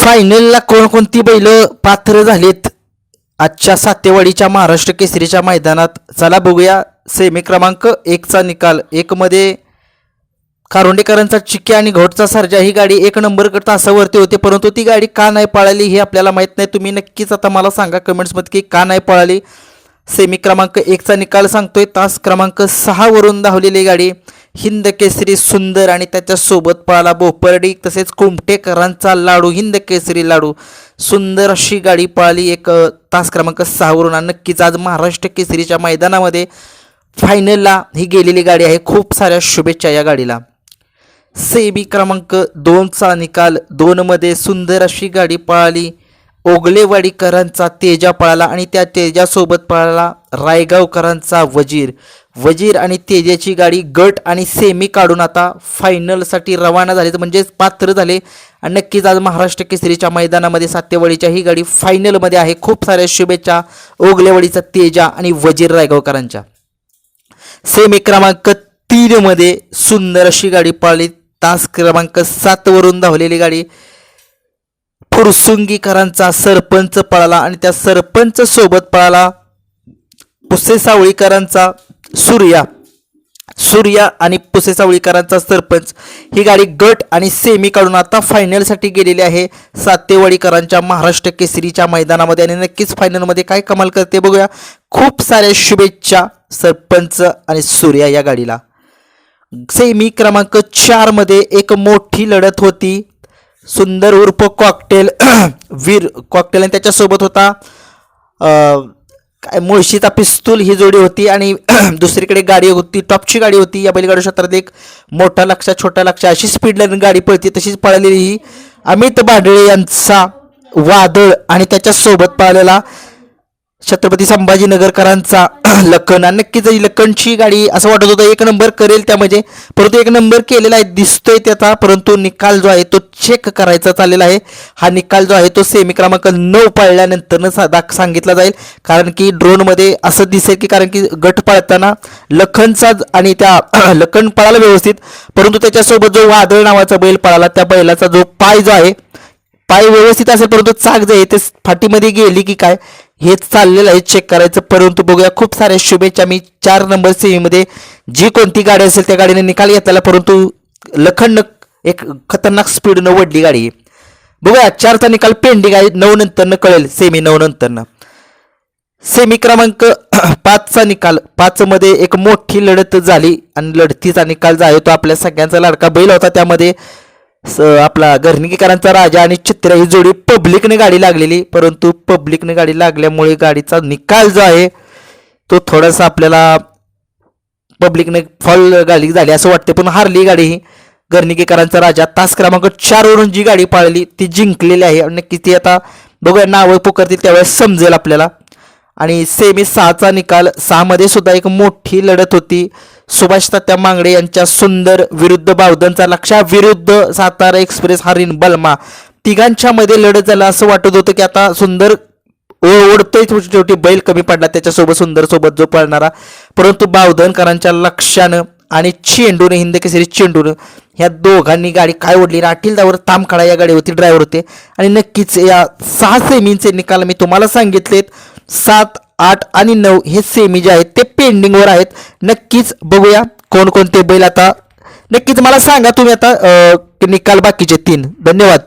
फायनलला कोणकोणती बैल पात्र झालीत? आजच्या सातेवाडीच्या महाराष्ट्र केसरीच्या मैदानात चला बघूया. सेमी क्रमांक एकचा निकाल. एकमध्ये कारोंडेकरांचा चिक्की आणि घोटचा सर्जा. ही गाडी एक नंबर तासावरती होती परंतु ती गाडी का नाही पळाली हे आपल्याला माहीत नाही. तुम्ही नक्कीच आता मला सांगा कमेंट्समध्ये की का नाही पळाली. सेमी क्रमांक एकचा निकाल सांगतोय. तास क्रमांक सहावरून धावलेली गाडी. हिंद केसरी सुंदर आणि त्याच्यासोबत पळाला बोपर्डी तसेच कुमटेकरांचा लाडू हिंद केसरी लाडू. सुंदर अशी गाडी पळाली एक तास क्रमांक सहावरून नक्कीच आज महाराष्ट्र केसरीच्या मैदानामध्ये फायनलला ही गेलेली गाडी आहे. खूप साऱ्या शुभेच्छा या गाडीला. सेबी क्रमांक दोनचा निकाल दोनमध्ये सुंदर अशी गाडी पळाली ओगलेवाडीकरांचा तेजा पळाला आणि त्या तेजासोबत पळाला रायगावकरांचा वजीर. वजीर आणि तेजाची गाडी गट आणि सेमी काढून आता फायनलसाठी रवाना झाले. म्हणजेच पात्र झाले. आणि नक्कीच आज महाराष्ट्र केसरीच्या मैदानामध्ये सातेवाडीच्या ही गाडी फायनलमध्ये आहे. खूप साऱ्या शुभेच्छा ओगलेवाडीचा तेजा आणि वजीर रायगावकरांच्या. सेमी क्रमांक तीनमध्ये सुंदर अशी गाडी पळाली. तास क्रमांक सातवरून धावलेली गाडी. फुरसुंगीकरांचा सरपंच पळाला आणि त्या सरपंच सोबत पळाला पुसे सावळीकरांचा सूर्या. सूर्या आणि पुसे सावळीकरांचा सरपंच. ही गाडी गट आणि सेमी काढून आता फायनलसाठी गेलेली आहे. सातेवाडीकरांच्या महाराष्ट्र केसरीच्या मैदानामध्ये आणि नक्कीच फायनलमध्ये काय कमाल करते बघूया. खूप साऱ्या शुभेच्छा सरपंच आणि सूर्या या गाडीला. सेमी क्रमांक चारमध्ये एक मोठी लढत होती. सुंदर उर्फ कॉकटेल वीर कॉकटेल आणि त्याच्यासोबत होता काय मुळशीचा पिस्तूल ही जोडी होती. आणि दुसरीकडे गाडी होती टॉपची गाडी होती. या बैलगाडी क्षेत्रात एक मोठा लक्ष छोटा लक्ष. अशी स्पीडला गाडी पळती. तशीच पळालेली ही अमित बांडळे यांचा वादळ. आणि त्याच्यासोबत पळालेला छत्रपती संभाजीनगरकरांचा लखन. आणि नक्कीच लखनची गाडी असं वाटत होतं एक नंबर करेल त्यामध्ये. परंतु एक नंबर केलेला आहे दिसतोय त्याचा. परंतु निकाल जो आहे तो चेक करायचा चाललेला आहे. हा निकाल जो आहे तो सेमी क्रमांक नऊ पाळल्यानंतरनं दाख सांगितला जाईल. कारण की ड्रोनमध्ये असं दिसेल की कारण की गट पाळताना लखनचा आणि त्या लखन पळाला व्यवस्थित. परंतु त्याच्यासोबत जो वादळ नावाचा बैल पळाला त्या बैलाचा जो पाय जो आहे पाय व्यवस्थित असेल परंतु चाक जे आहे ते फाटीमध्ये गेली की काय? हेच चाललेलं आहे चेक करायचं. परंतु बघूया खूप साऱ्या शुभेच्छा. मी चार नंबर सेमीमध्ये जी कोणती गाडी असेल त्या गाडीने निकाल घेतला परंतु लखंड एक खतरनाक स्पीडनं वडली गाडी. बघूया चारचा निकाल पेंडिंग आहे. नऊ नंतरनं कळेल. सेमी नऊ नंतरनं. सेमी क्रमांक पाचचा निकाल. पाचमध्ये एक मोठी लढत झाली. आणि लढतीचा निकाल जो आहे तो आपल्या सगळ्यांचा लाडका बैल होता. त्यामध्ये स आपला गर्निकेकरांचा राजा आणि चित्र ही जोडी पब्लिकने गाडी लागलेली. परंतु पब्लिकने गाडी लागल्यामुळे गाडीचा निकाल जो आहे तो थोडासा आपल्याला पब्लिकने फॉल गाडी झाली असं वाटते पण हारली गाडी ही. गर्निकेकरांचा राजा तास क्रमांक चारवरून जी गाडी पाळली ती जिंकलेली आहे. आणि नक्कीच ती आता बघूया नावं पुकारतील त्यावेळेस समजेल आपल्याला. आणि सेमी सहाचा निकाल सहामध्ये सुद्धा एक मोठी लढत होती. सुभाष तात्या मांगडे यांच्या सुंदर विरुद्ध बावधनचा लक्षा विरुद्ध सातारा एक्सप्रेस हरिण बलमा तिघांच्या मध्ये लढत झाला असं वाटत होतं की आता सुंदर ओढतोय छोटी छोटी बैल कमी पडला त्याच्यासोबत सुंदर सोबत जो पळणारा. परंतु बावधनकरांच्या लक्षानं आणि चेंडून हिंद केसरी चेंडून ह्या दोघांनी गाडी काय ओढली? राठीलदावर तामखाडा या गाडीवरती ड्रायव्हर होते. आणि नक्कीच या सहा सेमींचे निकाल मी तुम्हाला सांगितलेत. सात आठ आणि नऊ हे सेमी जे आहेत ते पेंडिंगवर आहेत. नक्कीच बघूया कोणकोणते बैल आता. नक्कीच मला सांगा तुम्ही आता निकाल बाकीचे तीन. धन्यवाद.